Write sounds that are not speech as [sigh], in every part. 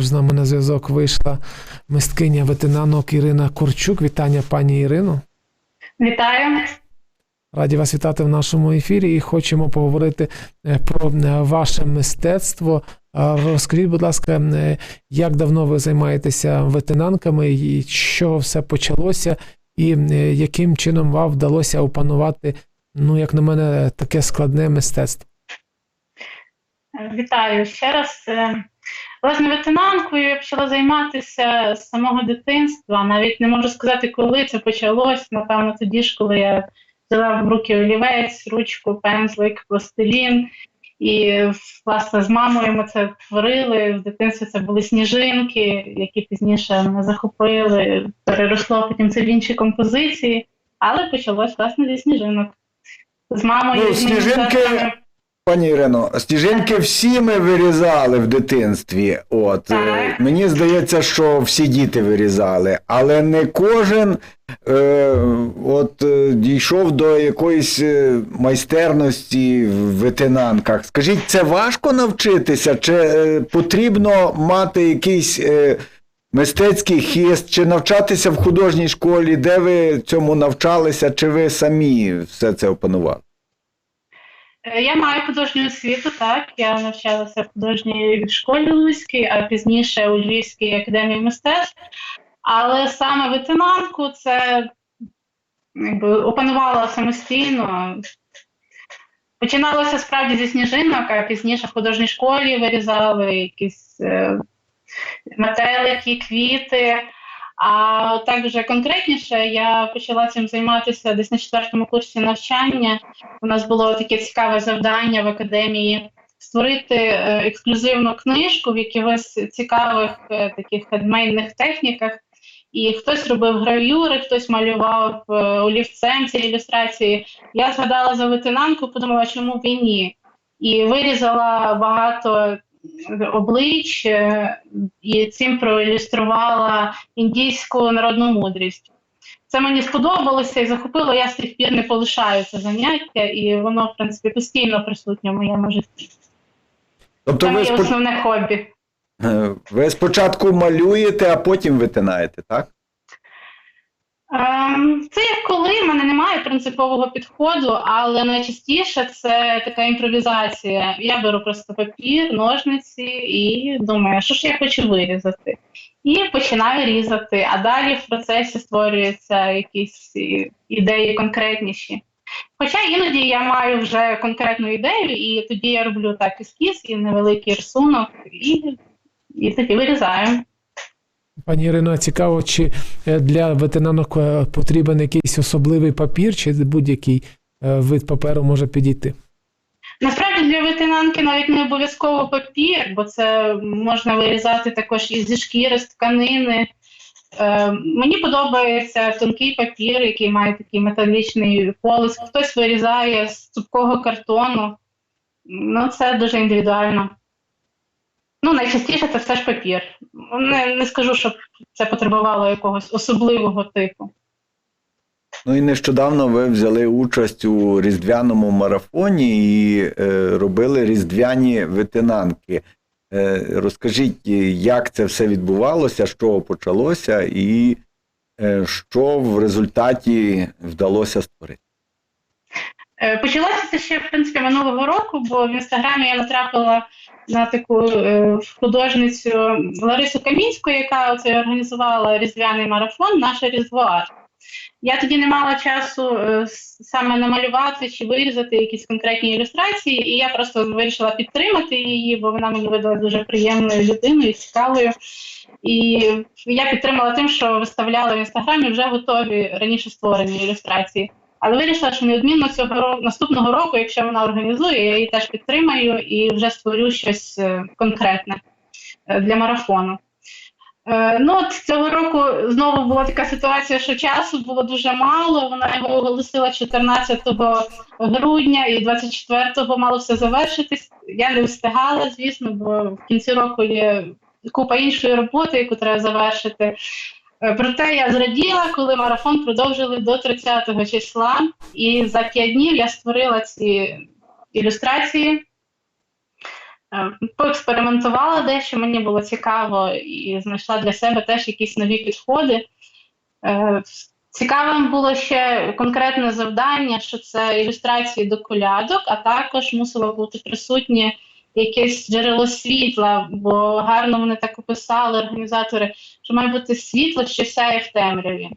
Тож з нами на зв'язок вийшла мисткиня ветенанок Ірина Корчук. Вітання, пані Ірино. Вітаю. Раді вас вітати в нашому ефірі і хочемо поговорити е, про е, ваше мистецтво. Розкажіть, будь ласка, е, як давно ви займаєтеся ветенанками, і з чого все почалося, і яким чином вам вдалося опанувати, ну, як на мене, таке складне мистецтво? Вітаю ще раз. Власне, ветенанкою я почала займатися з самого дитинства. Навіть не можу сказати, коли це почалось. Напевно, тоді ж, коли я взяла в руки олівець, ручку, пензлик, пластилін. І, власне, з мамою ми це творили. В дитинстві це були сніжинки, які пізніше мене захопили, переросло потім це в інші композиції. Але почалось, власне, зі сніжинок. З мамою Ну, сніжинки- сестрами. Пані Ірино, сніжинки всі ми вирізали в дитинстві. От е, мені здається, що всі діти вирізали, але не кожен е, от е, дійшов до якоїсь е, майстерності в ветенанках. Скажіть, це важко навчитися? Чи е, потрібно мати якийсь е, мистецький хист, чи навчатися в художній школі? Де ви цьому навчалися, чи ви самі все це опанували? Е, Я маю художню освіту, так. Я навчалася в художній школі Луцькій, а пізніше у Львівській академії мистецтв. Але саме ветенанку це якби, опанувала самостійно. Починалося справді зі сніжинок, а пізніше в художній школі вирізали якісь е, метелики, квіти. А так вже конкретніше я почала цим займатися десь на четвертому курсі навчання. У нас було таке цікаве завдання в академії створити е, ексклюзивну книжку в якихось цікавих е, таких хендмейдних техніках. І хтось робив гравюри, хтось малював е, олівцем ці ілюстрації. Я згадала за ветенанку, подумала, чому б ні. І вирізала багато облич і цим проілюструвала індійську народну мудрість. Це мені сподобалося і захопило. Я з тих пір не полишаю це заняття, і воно, в принципі, постійно присутнє в моєму житті. Тобто Це моє спо- основне хобі. Е, Ви спочатку малюєте, а потім витинаєте, так? Ем, Це як коли в мене немає принципового підходу, але найчастіше це така імпровізація. Я беру просто папір, ножниці і думаю, що ж я хочу вирізати. І починаю різати, а далі в процесі створюються якісь ідеї конкретніші. Хоча іноді я маю вже конкретну ідею, і тоді я роблю так ескіз і невеликий рисунок, і, і тоді вирізаю. Пані Ірино, цікаво, чи е, для ветенанок е, потрібен якийсь особливий папір, чи будь-який е, вид паперу може підійти? Насправді для ветенанки навіть не обов'язково папір, бо це можна вирізати також і зі шкіри, з тканини. Мені подобається тонкий папір, який має такий металічний полис. Хтось вирізає з цупкого картону. Ну, це дуже індивідуально. Ну, найчастіше це все ж папір. Не, не скажу, щоб це потребувало якогось особливого типу. Ну і нещодавно ви взяли участь у різдвяному марафоні і е, робили різдвяні витинанки. Е, розкажіть, як це все відбувалося, з чого почалося, і е, що в результаті вдалося створити? Е, Почалося це ще в принципі минулого року, бо в інстаграмі я натрапила на таку е, художницю Ларису Камінську, яка оце організувала різдвяний марафон Наше Різдво. Я тоді не мала часу е, саме намалювати чи вирізати якісь конкретні ілюстрації, і я просто вирішила підтримати її, бо вона мені видала дуже приємною людиною, цікавою. І я підтримала тим, що виставляла в інстаграмі вже готові раніше створені ілюстрації. Але вирішила, що неодмінно цього року наступного року, якщо вона організує, я її теж підтримаю і вже створю щось е, конкретне е, для марафону. Е, Ну, от цього року знову була така ситуація, що часу було дуже мало. Вона його оголосила 14 грудня і 24-го мало все завершитись. Я не встигала, звісно, бо в кінці року є купа іншої роботи, яку треба завершити. Е, Проте я зраділа, коли марафон продовжили до 30-го числа, і за 5 днів я створила ці ілюстрації. Е, Поекспериментувала дещо, мені було цікаво і знайшла для себе теж якісь нові підходи. Е, Цікавим було ще конкретне завдання, що це ілюстрації до колядок, а також мусило бути присутнє якесь джерело світла, бо гарно вони так описали організатори, що має бути світло, що сяє в темряві.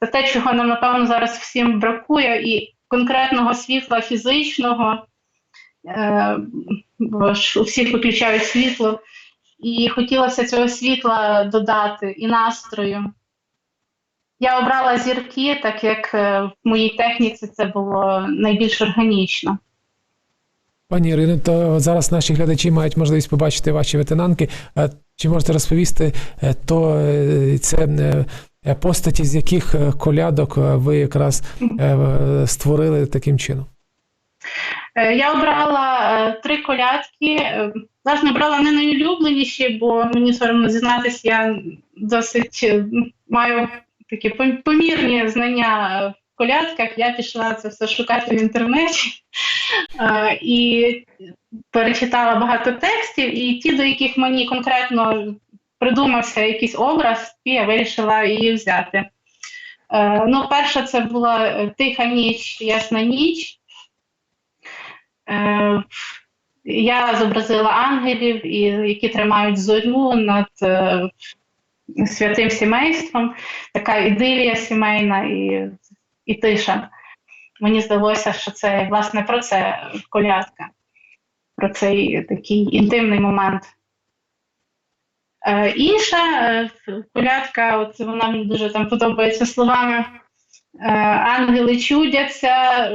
Це те, чого нам, напевно, зараз всім бракує, і конкретного світла фізичного, е, бо ж у всіх виключають світло, і хотілося цього світла додати і настрою. Я обрала зірки, так як е, в моїй техніці це було найбільш органічно. Пані Ірино, то зараз наші глядачі мають можливість побачити ваші ветенанки. Е, Чи можете розповісти, е, то е, це постаті, з яких колядок ви якраз створили таким чином? Я обрала три колядки. Власне, обрала не найулюбленіші, бо мені соромно зізнатися, я досить маю такі пом- помірні знання колядках. Я пішла це все шукати в інтернеті [laughs] і перечитала багато текстів, і ті, до яких мені конкретно придумався якийсь образ, і я вирішила її взяти. Е, Ну, перша це була е, Тиха ніч, ясна ніч. Е, Я зобразила ангелів, які тримають зорю над святим сімейством. Така ідилія сімейна і, і тиша. Мені здалося, що це власне про це колядка, про цей такий інтимний момент. Е, інша е, колядка, от вона мені дуже там подобається словами. Е, ангели чудяться,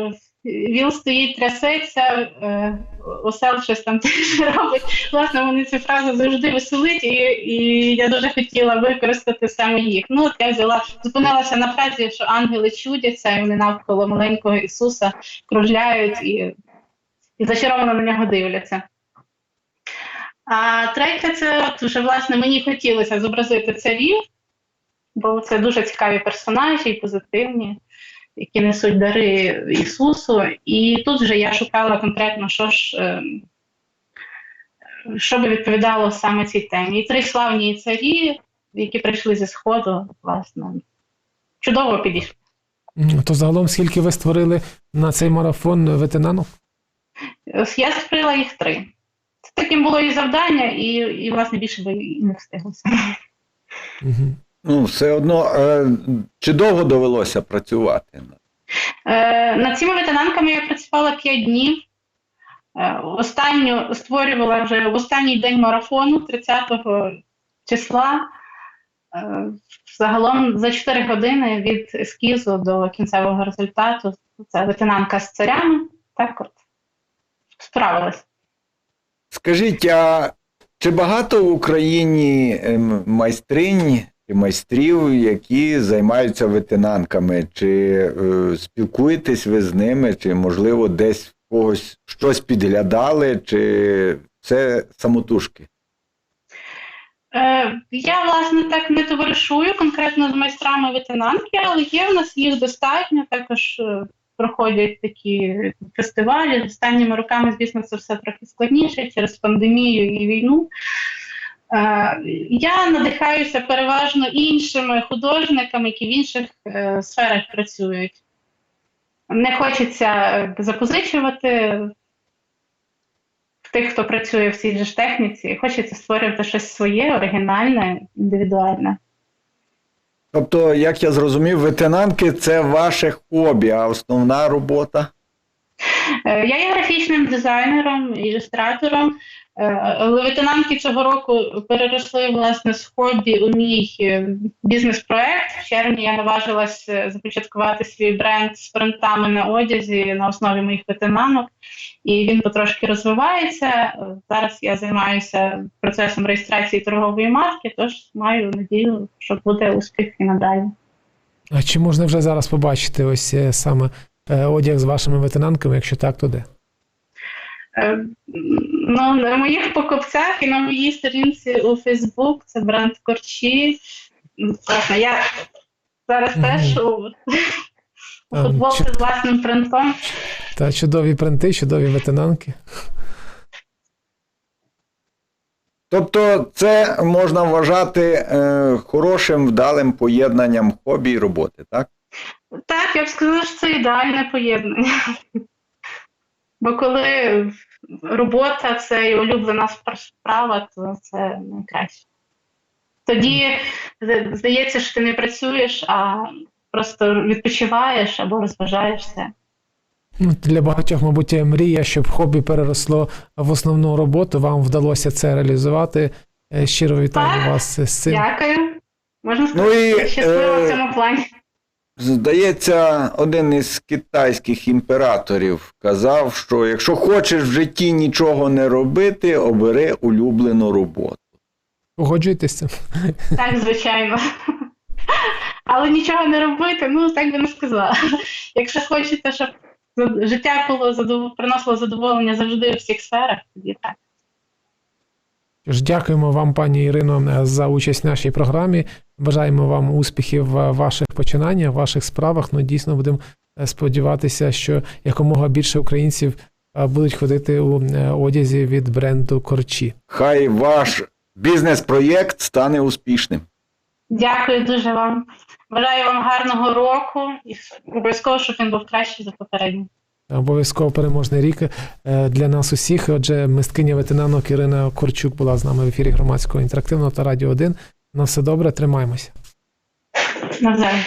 віл стоїть, трясеться, е, осел щось там [laughs] теж робить. Власне, мене ця фраза завжди веселить, і, і я дуже хотіла використати саме їх. Ну, от я взяла, зупинилася на фразі, що ангели чудяться, і вони навколо маленького Ісуса кружляють і, і зачаровано на нього дивляться. А третя, це от вже власне мені хотілося зобразити царів, бо це дуже цікаві персонажі і позитивні, які несуть дари Ісусу. І тут вже я шукала конкретно, що ж, е, що би відповідало саме цій темі. І три славні царі, які прийшли зі Сходу, власне, чудово підійшли. То загалом скільки ви створили на цей марафон ветенанок? Я створила їх три. Це таким було і завдання, і, і власне більше би і не встиглося. Угу. Ну, все одно, е, чи довго довелося працювати? Е, над цими ветенанками я працювала 5 днів. Е, останню створювала вже в останній день марафону, 30 числа. Е, загалом за 4 години від ескізу до кінцевого результату. Це ветенанка з царями. Так от справилась. Скажіть, а чи багато в Україні ем, майстринь майстрів, які займаються ветенанками? Чи е, спілкуєтесь ви з ними, чи, можливо, десь в когось щось підглядали, чи це самотужки? Е, я, власне, так не товаришую конкретно з майстрами ветенанки, але є в нас їх достатньо. Також е, проходять такі фестивалі. Останніми роками, звісно, це все трохи складніше через пандемію і війну. Е, я надихаюся переважно іншими художниками, які в інших е, сферах працюють. Не хочеться запозичувати в тих, хто працює в цій ж техніці, хочеться створювати щось своє, оригінальне, індивідуальне. Тобто, як я зрозумів, ветенанки це ваше хобі, а основна робота? Е, Я є графічним дизайнером, ілюстратором, е, але ветенанки цього року переросли власне з хобі у мій е, бізнес-проект. В червні я наважилась е, започаткувати свій бренд з принтами на одязі на основі моїх ветенанок, і він потрошки розвивається. Зараз я займаюся процесом реєстрації торгової марки, тож маю надію, що буде успіх і надалі. А чи можна вже зараз побачити ось саме одяг з вашими ветенанками? Якщо так, то де? Ну, на моїх покупцях і на моїй сторінці у Фейсбук це бренд Корчі. Ну, Власне, я зараз теж у, у футболці з власним принтом. Та чудові принти, чудові ветенанки. Тобто, це можна вважати е, хорошим, вдалим поєднанням хобі і роботи, так? Так, я б сказала, що це ідеальне поєднання. Бо коли робота це і улюблена справа, то це найкраще. Тоді здається, що ти не працюєш, а просто відпочиваєш або розважаєшся. Ну, Для багатьох, мабуть, є мрія, щоб хобі переросло в основну роботу. Вам вдалося це реалізувати. Е, Щиро вітаю Так. вас з цим. Дякую. Можна Ну і, щаслива е, в цьому плані. Здається, один із китайських імператорів казав, що якщо хочеш в житті нічого не робити, обери улюблену роботу. Цим? Так, звичайно. Але нічого не робити, ну так би не сказала. Якщо хочете, щоб життя було задов... приносило задоволення завжди у всіх сферах, тоді так. Тож дякуємо вам, пані Ірино, за участь в нашій програмі. Бажаємо вам успіхів в ваших починаннях, в ваших справах. Ну, дійсно будемо е, сподіватися, що якомога більше українців е, будуть ходити у е, одязі від бренду Корчі. Хай ваш бізнес-проєкт стане успішним. Дякую дуже вам. Бажаю вам гарного року і обов'язково, щоб він був кращий за попередній. Обов'язково переможний рік для нас усіх. Отже, мисткиня ветенанок Ірина Корчук була з нами в ефірі громадського інтерактивного та радіо 1. На все добре, тримаємося. Навзаєм.